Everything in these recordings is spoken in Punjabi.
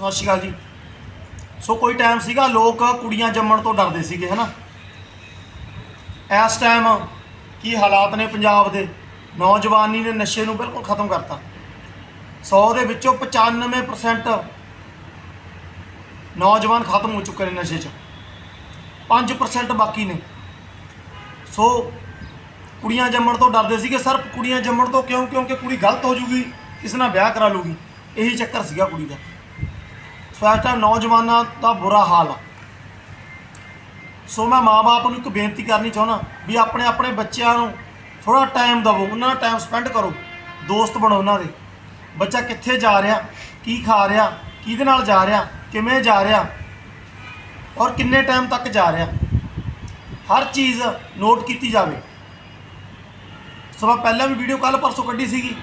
ਸਤਿ ਸ਼੍ਰੀ ਅਕਾਲ ਜੀ। ਸੋ ਕੋਈ ਟਾਈਮ ਸੀਗਾ, ਲੋਕ ਕੁੜੀਆਂ ਜੰਮਣ ਤੋਂ ਡਰਦੇ ਸੀਗੇ, ਹਨਾ? ਇਸ ਟਾਈਮ ਕੀ ਹਾਲਾਤ ਨੇ ਪੰਜਾਬ ਦੇ? ਨੌਜਵਾਨੀ ਨੇ ਨਸ਼ੇ ਨੂੰ ਬਿਲਕੁਲ ਖਤਮ ਕਰਤਾ। 100 ਦੇ ਵਿੱਚੋਂ 95% ਨੌਜਵਾਨ ਖਤਮ ਹੋ ਚੁੱਕੇ ਨੇ ਨਸ਼ੇ 'ਚ। 5% ਬਾਕੀ ਨੇ। ਸੋ ਕੁੜੀਆਂ ਜੰਮਣ ਤੋਂ ਡਰਦੇ ਸੀਗੇ ਸਰ ਕੁੜੀਆਂ ਜੰਮਣ ਤੋਂ ਕਿਉਂ? ਕਿਉਂਕਿ ਕੁੜੀ ਗਲਤ ਹੋ ਜੂਗੀ, ਇਸ ਨਾਲ ਵਿਆਹ ਕਰਾ ਲੂਗੀ। ਇਹੀ ਚੱਕਰ ਸੀਗਾ ਕੁੜੀ ਦਾ। ਸੋ ਇਸ ਨੌਜਵਾਨਾਂ ਦਾ ਬੁਰਾ ਹਾਲ ਆ। ਸੋ ਮੈਂ ਮਾਪੇ ਨੂੰ ਇੱਕ ਬੇਨਤੀ ਕਰਨੀ ਚਾਹੁੰਦਾ ਵੀ ਆਪਣੇ ਆਪਣੇ ਬੱਚਿਆਂ ਨੂੰ ਥੋੜਾ ਟਾਈਮ ਦਿਵੋ, ਉਹਨਾਂ ਨਾਲ ਟਾਈਮ ਸਪੈਂਡ ਕਰੋ, ਦੋਸਤ ਬਣੋ ਉਹਨਾਂ ਦੇ। ਬੱਚਾ ਕਿੱਥੇ ਜਾ ਰਿਹਾ, ਕੀ ਖਾ ਰਿਹਾ, ਕਿਹਦੇ ਨਾਲ ਜਾ ਰਿਹਾ, ਕਿਵੇਂ ਜਾ ਰਿਹਾ ਔਰ ਕਿੰਨੇ ਟਾਈਮ ਤੱਕ ਜਾ ਰਿਹਾ। ਹਰ ਚੀਜ਼ ਨੋਟ ਕੀਤੀ ਜਾਵੇ। ਸੋ ਮੈਂ ਪਹਿਲਾਂ ਵੀ ਵੀਡੀਓ ਕੱਲ ਪਰਸੋਂ ਕੱਢੀ ਸੀਗੀ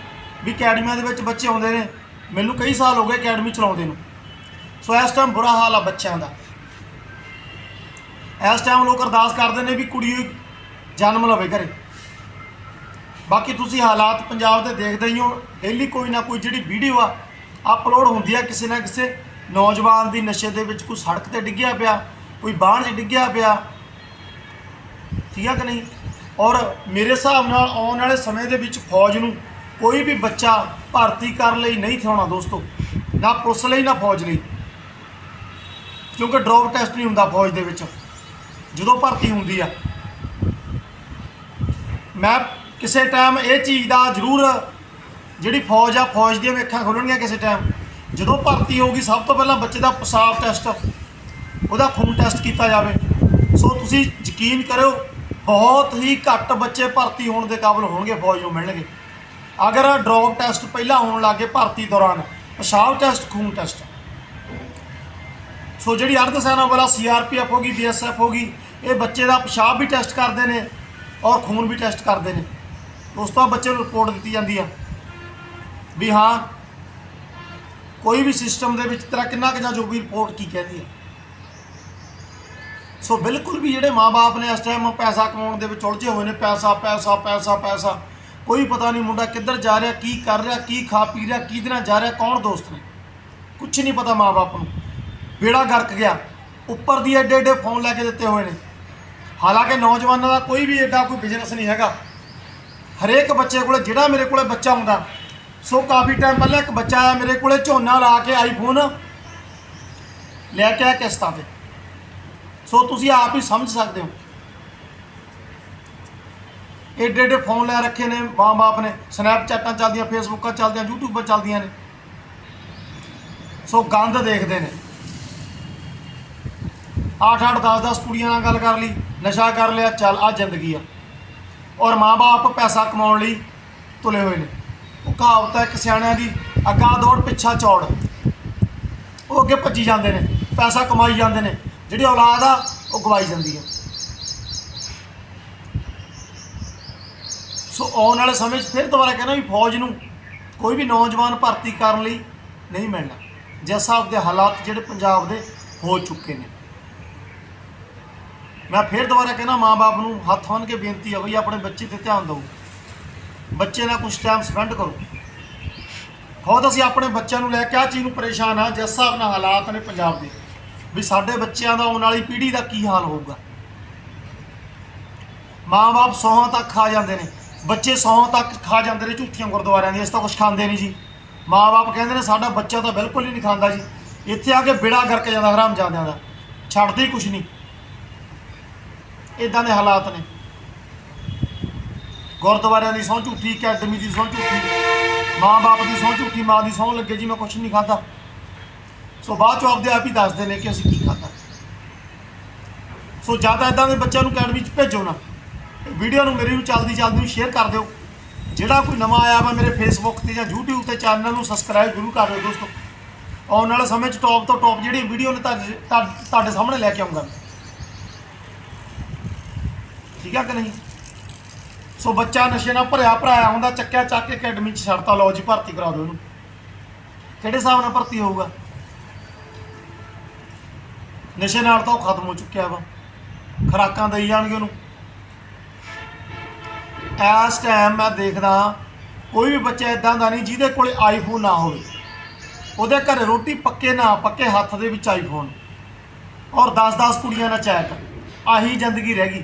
ਵੀ ਅਕੈਡਮੀਆਂ ਦੇ ਵਿੱਚ ਬੱਚੇ ਆਉਂਦੇ ਨੇ। ਮੈਨੂੰ ਕਈ ਸਾਲ ਹੋ ਗਏ ਅਕੈਡਮੀ ਚਲਾਉਂਦੇ ਨੂੰ। ਸੋ ਇਸ ਟਾਈਮ ਬੁਰਾ ਹਾਲ ਆ ਬੱਚਿਆਂ ਦਾ। ਇਸ ਟਾਈਮ ਲੋਕ ਅਰਦਾਸ ਕਰਦੇ ਨੇ ਵੀ ਕੁੜੀ ਜਨਮ ਲਵੇ ਘਰੇ। ਬਾਕੀ ਤੁਸੀਂ ਹਾਲਾਤ ਪੰਜਾਬ ਦੇ ਦੇਖਦੇ ਹੀ ਹੋ ਡੇਲੀ ਕੋਈ ਨਾ ਕੋਈ ਜਿਹੜੀ ਵੀਡੀਓ ਆ ਅਪਲੋਡ ਹੁੰਦੀ ਆ ਕਿਸੇ ਨਾ ਕਿਸੇ ਨੌਜਵਾਨ ਦੀ ਨਸ਼ੇ ਦੇ ਵਿੱਚ ਕੋਈ ਸੜਕ ਤੇ ਡਿੱਗਿਆ ਪਿਆ, ਕੋਈ ਬਾਹਰ 'ਚ ਡਿੱਗਿਆ ਪਿਆ। ਠੀਕ ਆ ਕਿ ਨਹੀਂ? ਔਰ ਮੇਰੇ ਹਿਸਾਬ ਨਾਲ ਆਉਣ ਵਾਲੇ ਸਮੇਂ ਦੇ ਵਿੱਚ ਫੌਜ ਨੂੰ ਕੋਈ ਵੀ ਬੱਚਾ ਭਰਤੀ ਕਰਨ ਲਈ ਨਹੀਂ ਥਿਆਉਣਾ ਦੋਸਤੋ। ਨਾ ਪੁਲਿਸ ਲਈ, ਨਾ ਫੌਜ ਲਈ। ਕਿਉਂਕਿ ਡਰੋਪ ਟੈਸਟ ਨਹੀਂ ਹੁੰਦਾ ਫੌਜ ਦੇ ਵਿੱਚ। ਜਦੋਂ ਭਰਤੀ ਹੁੰਦੀ ਆ। ਮੈਂ ਕਿਸੇ ਟਾਈਮ ਇਹ ਚੀਜ਼ ਦਾ ਜ਼ਰੂਰ ਜਿਹੜੀ ਫੌਜ ਆ, ਫੌਜ ਦੀਆਂ ਵੀ ਅੱਖਾਂ ਖੁੱਲਣਗੀਆਂ ਕਿਸੇ ਟਾਈਮ ਜਦੋਂ ਭਰਤੀ ਹੋਊਗੀ, ਸਭ ਤੋਂ ਪਹਿਲਾਂ ਬੱਚੇ ਦਾ ਪਿਸ਼ਾਬ ਟੈਸਟ ਉਹਦਾ ਖੂਨ ਟੈਸਟ ਕੀਤਾ ਜਾਵੇ। ਸੋ ਤੁਸੀਂ ਯਕੀਨ ਕਰਿਓ, ਬਹੁਤ ਹੀ ਘੱਟ ਬੱਚੇ ਭਰਤੀ ਹੋਣ ਦੇ ਕਾਬਿਲ ਹੋਣਗੇ, ਫੌਜ ਨੂੰ ਮਿਲਣਗੇ। ਅਗਰ ਡਰੋਪ ਟੈਸਟ ਪਹਿਲਾਂ ਹੋਣ ਲੱਗੇ ਭਰਤੀ ਦੌਰਾਨ, ਪਿਸ਼ਾਬ ਟੈਸਟ ਖੂਨ ਟੈਸਟ ਸੋ ਜਿਹੜੀ ਅਰਧ ਸੈਨਾ ਵਾਲਾ ਸੀਆਰਪੀਐਫ ਹੋਗੀ ਬੀਐਸਐਫ ਹੋਗੀ ਇਹ ਬੱਚੇ ਦਾ ਪਿਸ਼ਾਬ ਵੀ ਟੈਸਟ ਕਰਦੇ ਨੇ ਔਰ ਖੂਨ ਵੀ ਟੈਸਟ ਕਰਦੇ ਨੇ। ਉਸ ਤੋਂ ਬਾਅਦ ਬੱਚੇ ਨੂੰ ਰਿਪੋਰਟ ਦਿੱਤੀ ਜਾਂਦੀ ਆ ਵੀ ਹਾਂ, ਕੋਈ ਵੀ ਸਿਸਟਮ ਦੇ ਵਿੱਚ ਤੇਰਾ ਕਿੰਨਾ ਕੁ ਜਾਂ ਜੋ ਵੀ ਰਿਪੋਰਟ ਕੀ ਕਹਿੰਦੀ ਆ। ਸੋ ਬਿਲਕੁਲ ਵੀ ਜਿਹੜੇ ਮਾਪੇ ਨੇ ਇਸ ਟਾਈਮ ਪੈਸਾ ਕਮਾਉਣ ਦੇ ਵਿੱਚ ਉਲਝੇ ਹੋਏ ਨੇ, ਪੈਸਾ ਪੈਸਾ ਪੈਸਾ ਪੈਸਾ, ਕੋਈ ਪਤਾ ਨਹੀਂ ਮੁੰਡਾ ਕਿੱਧਰ ਜਾ ਰਿਹਾ, ਕੀ ਕਰ ਰਿਹਾ, ਕੀ ਖਾ ਪੀ ਰਿਹਾ ਕਿਹਦੇ ਨਾਲ ਜਾ ਰਿਹਾ, ਕੌਣ ਦੋਸਤ ਨੇ? ਕੁਝ ਨਹੀਂ ਪਤਾ ਮਾਪੇ ਨੂੰ। ਬੇੜਾ ਗਰਕ ਗਿਆ। ਉੱਪਰ ਦੀ ਐਡੇ ਐਡੇ ਫੋਨ ਲੈ ਕੇ ਦਿੱਤੇ ਹੋਏ ਨੇ। ਹਾਲਾਂਕਿ ਨੌਜਵਾਨਾਂ ਦਾ ਕੋਈ ਵੀ ਐਡਾ ਕੋਈ ਬਿਜ਼ਨਸ ਨਹੀਂ ਹੈਗਾ। ਹਰੇਕ ਬੱਚੇ ਕੋਲੇ, ਜਿਹੜਾ ਮੇਰੇ ਕੋਲੇ ਬੱਚਾ ਹੁੰਦਾ, ਸੋ ਕਾਫੀ ਟਾਈਮ ਪਹਿਲਾਂ ਇੱਕ ਬੱਚਾ ਆਇਆ ਮੇਰੇ ਕੋਲੇ, ਝੋਨਾ ਲਾ ਕੇ ਆਈਫੋਨ ਲੈ ਕੇ ਆਇਆ ਕਿਸ਼ਤਾਂ ਤੇ। ਸੋ ਤੁਸੀਂ ਆਪ ਹੀ ਸਮਝ ਸਕਦੇ ਹੋ। ਏਡੇ ਏਡੇ ਫੋਨ ਲੈ ਰੱਖੇ ਨੇ ਮਾਂ-ਬਾਪ ਨੇ। ਸਨੈਪਚੈਟਾਂ ਚੱਲਦੀਆਂ ਫੇਸਬੁੱਕਾਂ ਚੱਲਦੀਆਂ ਯੂਟਿਊਬਾਂ ਚੱਲਦੀਆਂ ਨੇ। ਸੋ ਗੰਦ ਦੇਖਦੇ ਨੇ। 8-8 10-10 ਕੁੜੀਆਂ ਨਾਲ ਗੱਲ ਕਰ ਲਈ, ਨਸ਼ਾ ਕਰ ਲਿਆ, ਚੱਲ ਆ ਜ਼ਿੰਦਗੀ ਆ। ਔਰ ਮਾਂ-ਬਾਪ ਪੈਸਾ ਕਮਾਉਣ ਲਈ ਤੁਲੇ ਹੋਏ ਨੇ। ਉਹ ਕਹਾਵਤ ਹੈ ਇੱਕ ਸਿਆਣਿਆਂ ਦੀ, ਅੱਗਾ ਦੌੜ, ਪਿੱਛਾ ਚੌੜ। ਉਹ ਅੱਗੇ ਭੱਜੀ ਜਾਂਦੇ ਨੇ, ਪੈਸਾ ਕਮਾਈ ਜਾਂਦੇ ਨੇ, ਜਿਹੜੀ ਔਲਾਦ ਆ, ਉਹ ਗਵਾਈ ਜਾਂਦੀ ਹੈ ਸੋ ਆਉਣ ਵਾਲੇ ਸਮੇਂ 'ਚ ਫਿਰ ਦੁਬਾਰਾ ਕਹਿੰਦਾ ਵੀ ਫੌਜ ਨੂੰ ਕੋਈ ਵੀ ਨੌਜਵਾਨ ਭਰਤੀ ਕਰਨ ਲਈ ਨਹੀਂ ਮਿਲਣਾ। ਜਿਸ ਹਿਸਾਬ ਦੇ ਹਾਲਾਤ ਜਿਹੜੇ ਪੰਜਾਬ ਦੇ ਹੋ ਚੁੱਕੇ ਨੇ। ਮੈਂ ਫਿਰ ਦੁਬਾਰਾ ਕਹਿੰਦਾ ਮਾਂ-ਬਾਪ ਨੂੰ ਹੱਥ ਬੰਨ੍ਹ ਕੇ ਬੇਨਤੀ ਆ ਬਈ ਆਪਣੇ ਬੱਚੇ ਤੇ ਧਿਆਨ ਦਿਓ। ਬੱਚੇ ਨਾਲ ਕੁਝ ਟਾਈਮ ਸਪੈਂਡ ਕਰੋ। ਖੁਦ ਅਸੀਂ ਆਪਣੇ ਬੱਚਿਆਂ ਨੂੰ ਲੈ ਕੇ ਆ ਚੀਜ਼ ਨੂੰ ਪਰੇਸ਼ਾਨ ਆ, ਜਿਸ ਹਿਸਾਬ ਨਾਲ ਹਾਲਾਤ ਨੇ ਪੰਜਾਬ ਦੇ। ਵੀ ਸਾਡੇ ਬੱਚਿਆਂ ਦਾ ਆਉਣ ਵਾਲੀ ਪੀੜ੍ਹੀ ਦਾ ਕੀ ਹਾਲ ਹੋਊਗਾ? ਮਾਂ-ਬਾਪ ਸੌਹਾਂ ਤੱਕ ਖਾ ਜਾਂਦੇ ਨੇ। ਬੱਚੇ ਸੌਹਾਂ ਤੱਕ ਖਾ ਜਾਂਦੇ ਨੇ ਝੂਠੀਆਂ ਗੁਰਦੁਆਰਿਆਂ ਦੀਆਂ ਇਸ ਤਾਂ ਕੁਝ ਖਾਂਦੇ ਨਹੀਂ ਜੀ। ਮਾਂ-ਬਾਪ ਕਹਿੰਦੇ ਨੇ ਸਾਡਾ ਬੱਚਾ ਤਾਂ ਬਿਲਕੁਲ ਹੀ ਨਹੀਂ ਖਾਂਦਾ ਜੀ। ਇੱਥੇ ਆ ਕੇ ਬਿੜਾ ਕਰਕੇ ਜਾਂਦਾ, ਹਰਾਮ ਜਾਂਦਿਆਂ ਦਾ। ਛੱਡਦੇ ਹੀ ਕੁਝ ਨਹੀਂ। ਇਦਾਂ ਦੇ ਹਾਲਾਤ ਨੇ। ਗੁਰਦੁਆਰਿਆਂ ਦੀ ਸਹੁੰ ਝੂਠੀ, ਅਕੈਡਮੀ ਦੀ ਸਹੁੰ ਝੂਠੀ ਮਾਂ-ਬਾਪ ਦੀ ਸਹੁੰ ਝੂਠੀ, ਮਾਂ ਦੀ ਸਹੁੰ ਲੱਗੇ ਜੀ, ਮੈਂ ਕੁਝ ਨਹੀਂ ਖਾਦਾ ਸੋ ਬਾਅਦ ਚੋਂ ਆਪਦੇ ਆਪ ਹੀ ਦੱਸਦੇ ਨੇ ਕਿ ਅਸੀਂ ਕੀ ਖਾਦਾ ਸੋ ਜ਼ਿਆਦਾ ਇਦਾਂ ਦੇ ਬੱਚਿਆਂ ਨੂੰ ਅਕੈਡਮੀ 'ਚ ਭੇਜੋ ਨਾ। ਵੀਡੀਓ ਨੂੰ ਮੇਰੀ ਨੂੰ ਚੱਲਦੀ ਚੱਲਦੀ ਨੂੰ ਸ਼ੇਅਰ ਕਰ ਦਿਓ। ਜਿਹੜਾ ਕੋਈ ਨਵਾਂ ਆਇਆ ਵਾ ਮੇਰੇ ਫੇਸਬੁੱਕ ਤੇ ਜਾਂ YouTube ਤੇ ਚੈਨਲ ਨੂੰ ਸਬਸਕ੍ਰਾਈਬ ਜ਼ਰੂਰ ਕਰ ਦਿਓ ਦੋਸਤੋ। ਆਉਣ ਵਾਲੇ ਸਮੇਂ 'ਚ ਟੌਪ ਤੋਂ ਟੌਪ ਜਿਹੜੀ ਵੀਡੀਓ ਨੇ ਤੁਹਾਡੇ ਤੁਹਾਡੇ- ਤੁਹਾਡੇ ਸਾਹਮਣੇ ਲੈ ਕੇ ਆਉਂਗਾ। ਠੀਕ ਆ ਕਿ ਨਹੀਂ? ਸੋ ਬੱਚਾ ਨਸ਼ੇ ਨਾਲ ਭਰਿਆ ਭਰਾਇਆ ਹੁੰਦਾ, ਚੱਕਿਆ ਚੱਕ ਕੇ ਅਕੈਡਮੀ 'ਚ ਛੱਡਤਾ, ਲਓ ਜੀ ਭਰਤੀ ਕਰਾ ਦਿਓ ਇਹਨੂੰ। ਕਿਹੜੇ ਹਿਸਾਬ ਨਾਲ ਭਰਤੀ ਹੋਊਗਾ? ਨਸ਼ੇ ਨਾਲ ਤਾਂ ਉਹ ਖਤਮ ਹੋ ਚੁੱਕਿਆ ਵਾ। ਖਰਾਕਾਂ ਦੇਈ ਜਾਣਗੇ ਉਹਨੂੰ। ਇਸ ਟਾਈਮ ਮੈਂ ਦੇਖਦਾ ਕੋਈ ਵੀ ਬੱਚਾ ਇਦਾਂ ਦਾ ਨਹੀਂ ਜਿਹਦੇ ਕੋਲੇ ਆਈਫੋਨ ਨਾ ਹੋਵੇ। ਉਹਦੇ ਘਰੇ ਰੋਟੀ ਪੱਕੇ ਨਾ ਪੱਕੇ ਹੱਥ ਦੇ ਵਿੱਚ ਆਈਫੋਨ ਔਰ 10-10 ਕੁੜੀਆਂ ਨਾਲ ਚੈਟ ਆਹੀ ਜ਼ਿੰਦਗੀ ਰਹਿ ਗਈ।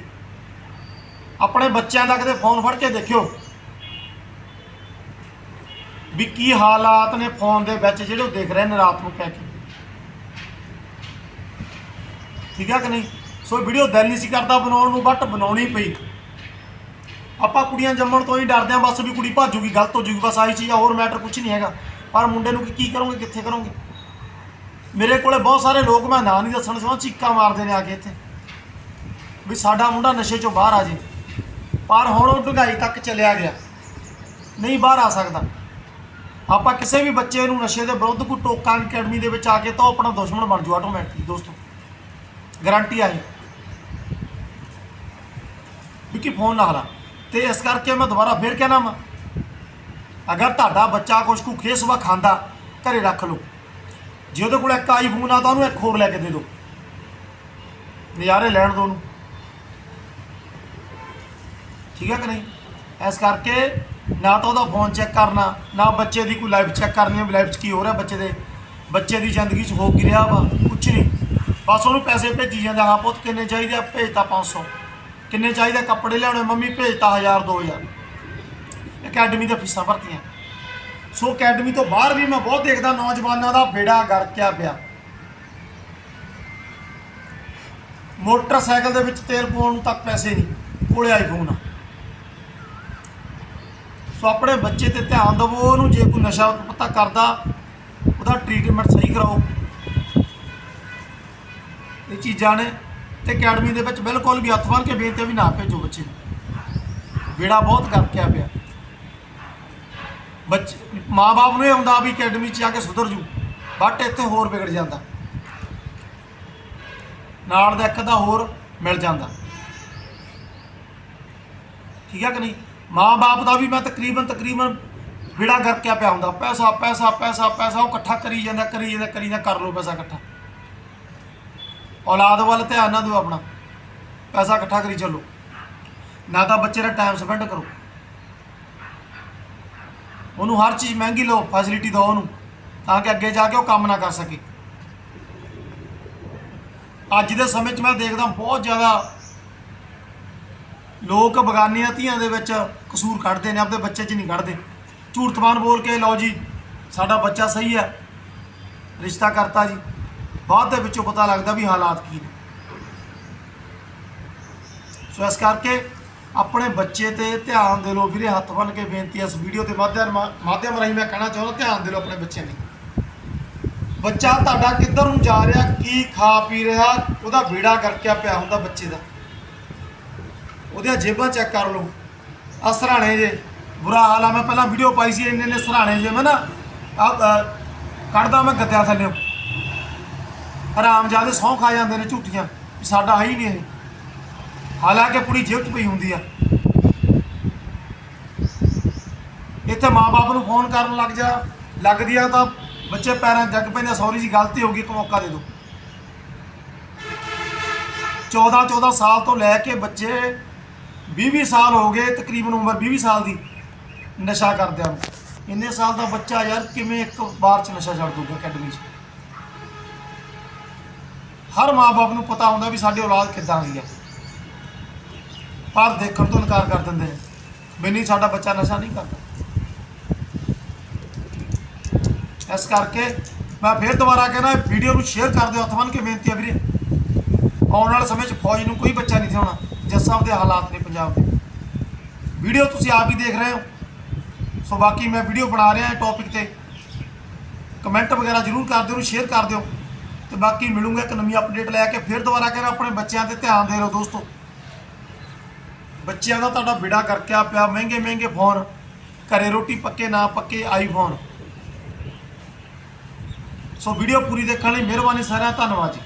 ਆਪਣੇ ਬੱਚਿਆਂ ਦਾ ਕਦੇ ਫੋਨ ਫੜ ਕੇ ਦੇਖਿਓ ਵੀ ਕੀ ਹਾਲਾਤ ਨੇ ਫੋਨ ਦੇ ਵਿੱਚ ਜਿਹੜੇ ਉਹ ਦੇਖ ਰਹੇ ਨੇ ਰਾਤ ਨੂੰ ਪੈ ਕੇ। ਠੀਕ ਹੈ ਕਿ ਨਹੀਂ? ਸੋ ਵੀਡੀਓ ਦਿਲ ਨਹੀਂ ਸੀ ਕਰਦਾ ਬਣਾਉਣ ਨੂੰ ਬਟ ਬਣਾਉਣੀ ਪਈ। ਆਪਾਂ ਕੁੜੀਆਂ ਜੰਮਣ ਤੋਂ ਹੀ ਡਰਦੇ ਆ, ਬਸ ਵੀ ਕੁੜੀ ਭਾਜੂਗੀ, ਗਲਤ ਹੋ ਜੂਗੀ, ਬਸ ਆਹੀ ਚੀਜ਼ ਆ, ਹੋਰ ਮੈਟਰ ਕੁਝ ਨਹੀਂ ਹੈਗਾ। ਪਰ ਮੁੰਡੇ ਨੂੰ ਕੀ- ਕੀ ਕਰੋਗੇ, ਕਿੱਥੇ ਕਰੋਗੇ? ਮੇਰੇ ਕੋਲੇ ਬਹੁਤ ਸਾਰੇ ਲੋਕ, ਮੈਂ ਨਾਂ ਨਹੀਂ ਦੱਸਣ ਸਮਾਂ, ਚੀਕਾਂ ਮਾਰਦੇ ਨੇ ਆ ਕੇ ਇੱਥੇ। ਵੀ ਸਾਡਾ ਮੁੰਡਾ ਨਸ਼ੇ ਚੋਂ ਬਾਹਰ ਆ ਜੇ। ਪਰ ਹੁਣ ਉਹ ਡੁਗਾਈ ਤੱਕ ਚਲਿਆ ਗਿਆ। ਨਹੀਂ ਬਾਹਰ ਆ ਸਕਦਾ। ਆਪਾਂ ਕਿਸੇ ਵੀ ਬੱਚੇ ਨੂੰ ਨਸ਼ੇ ਦੇ ਵਿਰੁੱਧ ਕੋਈ ਟੋਕਾਂ ਅਕੈਡਮੀ ਦੇ ਵਿੱਚ ਆ ਕੇ ਤਾਂ ਉਹ ਆਪਣਾ ਦੁਸ਼ਮਣ ਬਣ ਜੂ ਆਟੋਮੈਟਿਕਲੀ ਦੋਸਤੋ। ਗਾਰੰਟੀ ਆਈ ਵੀ ਕਿ ਫੋਨ ਨਾ ਹਲਾ। ਤੇ ਇਸ ਕਰਕੇ ਮੈਂ ਦੁਬਾਰਾ ਫੇਰ ਕਹਿਣਾ ਵਾ, ਅਗਰ ਤੁਹਾਡਾ ਬੱਚਾ ਕੁਝ ਕੁ ਖੇਸਵਾ ਖਾਂਦਾ, ਘਰੇ ਰੱਖ ਲਓ। ਜੇ ਉਹਦੇ ਕੋਲ ਇੱਕ ਆਈਫੋਨ ਆ ਤਾਂ ਉਹਨੂੰ ਇੱਕ ਹੋਰ ਲੈ ਕੇ ਦੇ ਦਿਓ। ਨਜ਼ਾਰੇ ਲੈਣ ਦੋ ਉਹਨੂੰ। ਠੀਕ ਹੈ ਕਿ ਨਹੀਂ? ਇਸ ਕਰਕੇ ਨਾ ਤਾਂ ਉਹਦਾ ਫੋਨ ਚੈੱਕ ਕਰਨਾ, ਨਾ ਬੱਚੇ ਦੀ ਕੋਈ ਲਾਈਫ ਚੈੱਕ ਕਰਨੀ ਲਾਈਫ 'ਚ ਕੀ ਹੋ ਰਿਹਾ ਬੱਚੇ ਦੇ। ਬੱਚੇ ਦੀ ਜ਼ਿੰਦਗੀ 'ਚ ਹੋ ਕੀ ਰਿਹਾ ਵਾ, ਕੁਛ ਨਹੀਂ। ਬਸ ਉਹਨੂੰ ਪੈਸੇ ਭੇਜੀ ਜਾਂਦੇ ਹਾਂ ਪੁੱਤ ਕਿੰਨੇ ਚਾਹੀਦੇ ਆ? ਭੇਜਤਾ 500 ਕਿੰਨੇ ਚਾਹੀਦੇ ਕੱਪੜੇ ਲਿਆਉਣੇ, ਮੰਮੀ ਭੇਜਤਾ 1000 2000 ਅਕੈਡਮੀ ਦੇ ਫੀਸਾਂ ਭਰਤੀਆਂ। ਸੋ ਅਕੈਡਮੀ ਤੋਂ ਬਾਹਰ ਵੀ ਮੈਂ ਬਹੁਤ ਦੇਖਦਾ, ਨੌਜਵਾਨਾਂ ਦਾ ਬੇੜਾ ਗਰਕਿਆ ਪਿਆ। ਮੋਟਰਸਾਈਕਲ ਦੇ ਵਿੱਚ ਤੇਲ ਪਾਉਣ ਨੂੰ ਤੱਕ ਪੈਸੇ ਨਹੀਂ, ਕੋਲੇ ਆਈਫੋਨ ਆ। ਸੋ ਆਪਣੇ ਬੱਚੇ ਤੇ ਧਿਆਨ ਦਿਵੋ ਉਹਨੂੰ ਜੇ ਕੋਈ ਨਸ਼ਾ ਪਤਾ ਕਰਦਾ, ਉਹਦਾ ਟ੍ਰੀਟਮੈਂਟ ਸਹੀ ਕਰਾਓ। ਇਹ ਚੀਜ਼ਾਂ ਨੇ ਤੇ ਅਕੈਡਮੀ ਦੇ ਵਿੱਚ ਬਿਲਕੁਲ ਵੀ ਹੱਥ ਬੰਨ੍ਹ ਕੇ ਬੇਨਤੀ ਵੀ ਨਾ ਭੇਜੋ ਬੱਚੇ ਨੂੰ। ਬੇੜਾ ਬਹੁਤ ਗਰਕਿਆ ਪਿਆ। ਬੱਚੇ ਮਾਪੇ ਨੂੰ ਇਹ ਹੁੰਦਾ ਵੀ ਅਕੈਡਮੀ 'ਚ ਆ ਕੇ ਸੁਧਰ ਜੂ ਬਟ ਇੱਥੇ ਹੋਰ ਵਿਗੜ ਜਾਂਦਾ। ਨਾਲ ਦਾ ਇੱਕ ਦਾ ਹੋਰ ਮਿਲ ਜਾਂਦਾ। ਠੀਕ ਹੈ ਕਿ ਨਹੀਂ? ਮਾਂ-ਬਾਪ ਦਾ ਵੀ ਮੈਂ ਤਕਰੀਬਨ ਤਕਰੀਬਨ ਵਿੜਾ ਗਰਕਿਆ ਪਿਆ ਹੁੰਦਾ। ਪੈਸਾ ਪੈਸਾ ਪੈਸਾ ਪੈਸਾ ਉਹ ਇਕੱਠਾ ਕਰੀ ਜਾਂਦਾ ਕਰੀ ਜਾਂਦਾ ਕਰੀ ਜਾਂਦਾ, ਕਰ ਲਓ ਪੈਸਾ ਇਕੱਠਾ। ਔਲਾਦ ਵੱਲ ਧਿਆਨ ਨਾ ਦਿਓ ਆਪਣਾ। ਪੈਸਾ ਇਕੱਠਾ ਕਰੀ ਚੱਲੋ। ਨਾ ਤਾਂ ਬੱਚੇ ਦਾ ਟਾਈਮ ਸਪੈਂਡ ਕਰੋ। ਉਹਨੂੰ ਹਰ ਚੀਜ਼ ਮਹਿੰਗੀ ਲਓ ਫੈਸਿਲਿਟੀ ਦਿਓ ਉਹਨੂੰ, ਤਾਂ ਕਿ ਅੱਗੇ ਜਾ ਕੇ ਉਹ ਕੰਮ ਨਾ ਕਰ ਸਕੇ। ਅੱਜ ਦੇ ਸਮੇਂ 'ਚ ਮੈਂ ਦੇਖਦਾ ਬਹੁਤ ਜ਼ਿਆਦਾ ਲੋਕ ਬਗਾਨੀਆਂ ਧੀਆਂ ਦੇ ਵਿੱਚ ਕਸੂਰ ਕੱਢਦੇ ਨੇ ਆਪਣੇ ਬੱਚੇ 'ਚ ਨਹੀਂ ਕੱਢਦੇ। ਝੂਠ ਤਮਾਨ ਬੋਲ ਕੇ, ਲਓ ਜੀ, ਸਾਡਾ ਬੱਚਾ ਸਹੀ ਹੈ, ਰਿਸ਼ਤਾ ਕਰਤਾ ਜੀ। ਬਾਅਦ ਦੇ ਵਿੱਚੋਂ ਪਤਾ ਲੱਗਦਾ ਵੀ ਹਾਲਾਤ ਕੀ ਨੇ। ਸੋ ਇਸ ਕਰਕੇ ਆਪਣੇ ਬੱਚੇ ਤੇ ਧਿਆਨ ਦੇ ਲਓ, ਵੀਰੇ, ਹੱਥ ਬੰਨ ਕੇ ਬੇਨਤੀ ਇਸ ਵੀਡੀਓ ਦੇ ਮਾਧਿਅਮ ਮਾਧਿਅਮ ਰਾਹੀਂ ਮੈਂ ਕਹਿਣਾ ਚਾਹੁੰਦਾ, ਧਿਆਨ ਦੇ ਲਓ ਆਪਣੇ ਬੱਚਿਆਂ ਦੀ ਬੱਚਾ ਤੁਹਾਡਾ ਕਿੱਧਰ ਨੂੰ ਜਾ ਰਿਹਾ, ਕੀ ਖਾ ਪੀ ਰਿਹਾ, ਉਹਦਾ ਬੇੜਾ ਕਰਕੇ ਪਿਆ ਹੁੰਦਾ ਬੱਚੇ ਦਾ। ਉਹਦੀਆਂ ਜੇਬਾਂ ਚੈੱਕ ਕਰ ਲਓ। ਆ ਸਰਾਣੇ ਜੇ। ਬੁਰਾ ਹਾਲ ਆ, ਮੈਂ ਪਹਿਲਾਂ ਵੀਡੀਓ ਪਾਈ ਸੀ, ਇੰਨੇ ਨੇ ਸਰਾਣੇ ਜੇ। ਮੈਂ ਨਾ ਕੱਢਦਾ ਮੈਂ ਗੱਦਿਆਂ ਥੱਲੇ। ਆਰਾਮ ਜਿਆਦੇ ਸੌਂ ਖਾ ਜਾਂਦੇ ਨੇ ਝੂਠੀਆਂ ਸਾਡਾ ਹੈ ਹੀ ਨਹੀਂ ਇਹ। ਹਾਲਾਂਕਿ ਪੂਰੀ ਜੇਬ 'ਚ ਪਈ ਹੁੰਦੀ ਆ। ਇੱਥੇ ਮਾਪੇ ਨੂੰ ਫੋਨ ਕਰਨ ਲੱਗ ਜਾ। ਲੱਗਦੀ ਆ ਤਾਂ ਬੱਚੇ ਪੈਰਾਂ 'ਚ ਜੱਗ ਪੈਂਦੇ ਸੌਰੀ ਜੀ, ਗਲਤੀ ਹੋ ਗਈ, ਇੱਕ ਮੌਕਾ ਦੇ ਦਿਓ। 14 14 ਸਾਲ ਤੋਂ ਲੈ ਕੇ ਬੱਚੇ 20 20 ਸਾਲ ਹੋ ਗਏ ਤਕਰੀਬਨ ਉਮਰ 20 20 ਸਾਲ ਦੀ ਨਸ਼ਾ ਕਰਦਿਆਂ ਨੂੰ। ਇੰਨੇ ਸਾਲ ਦਾ ਬੱਚਾ ਯਾਰ ਕਿਵੇਂ ਇੱਕ ਵਾਰ 'ਚ ਨਸ਼ਾ ਛੱਡ ਦੂਗਾ ਅਕੈਡਮੀ 'ਚ? ਹਰ ਮਾਪੇ ਨੂੰ ਪਤਾ ਹੁੰਦਾ ਵੀ ਸਾਡੀ ਔਲਾਦ ਕਿੱਦਾਂ ਦੀ ਹੈ। ਪਰ ਦੇਖਣ ਤੋਂ ਇਨਕਾਰ ਕਰ ਦਿੰਦੇ ਨੇ, ਵੀ ਸਾਡਾ ਬੱਚਾ ਨਸ਼ਾ ਨਹੀਂ ਕਰਦਾ। ਇਸ ਕਰਕੇ ਮੈਂ ਫਿਰ ਦੁਬਾਰਾ ਕਹਿੰਦਾ, ਵੀਡੀਓ ਨੂੰ ਸ਼ੇਅਰ ਕਰ ਦਿਓ, ਹੱਥ ਬੰਨ੍ਹ ਕੇ ਬੇਨਤੀ ਹੈ ਵੀਰੇ। ਆਉਣ ਵਾਲੇ ਸਮੇਂ 'ਚ ਫੌਜ ਨੂੰ ਕੋਈ ਬੱਚਾ ਨਹੀਂ ਥਿਆਉਣਾ ਜਿਸ ਸਾਹਿਬ ਦੇ ਹਾਲਾਤ ਨੇ ਪੰਜਾਬ ਦੇ। ਵੀਡੀਓ ਤੁਸੀਂ ਆਪ ਹੀ ਦੇਖ ਰਹੇ ਹੋ। ਸੋ ਬਾਕੀ ਮੈਂ ਵੀਡੀਓ ਬਣਾ ਰਿਹਾ ਟੌਪਿਕ ਤੇ। ਕਮੈਂਟ ਵਗੈਰਾ ਜ਼ਰੂਰ ਕਰ ਦਿਓ ਸ਼ੇਅਰ ਕਰ ਦਿਓ। ਤੇ ਬਾਕੀ ਮਿਲੂੰਗਾ ਇੱਕ ਨਵੀਂ ਅਪਡੇਟ ਲੈ ਕੇ, ਫਿਰ ਦੁਬਾਰਾ ਕਹਿ ਕਹਿੰਦਾ ਆਪਣੇ ਬੱਚਿਆਂ ਤੇ ਧਿਆਨ ਦੇ ਰਹੋ ਦੋਸਤੋ। ਬੱਚਿਆਂ ਦਾ ਤੁਹਾਡਾ ਵਿੜਾ ਕਰਕੇ ਆ ਪਿਆ, ਮਹਿੰਗੇ ਮਹਿੰਗੇ ਫੋਨ ਘਰੇ ਰੋਟੀ ਪੱਕੇ ਨਾ ਪੱਕੇ ਆਈਫੋਨ ਸੋ ਵੀਡੀਓ ਪੂਰੀ ਦੇਖਣ ਲਈ ਮਿਹਰਬਾਨੀ ਸਾਰਿਆਂ ਦਾ, ਧੰਨਵਾਦ ਜੀ।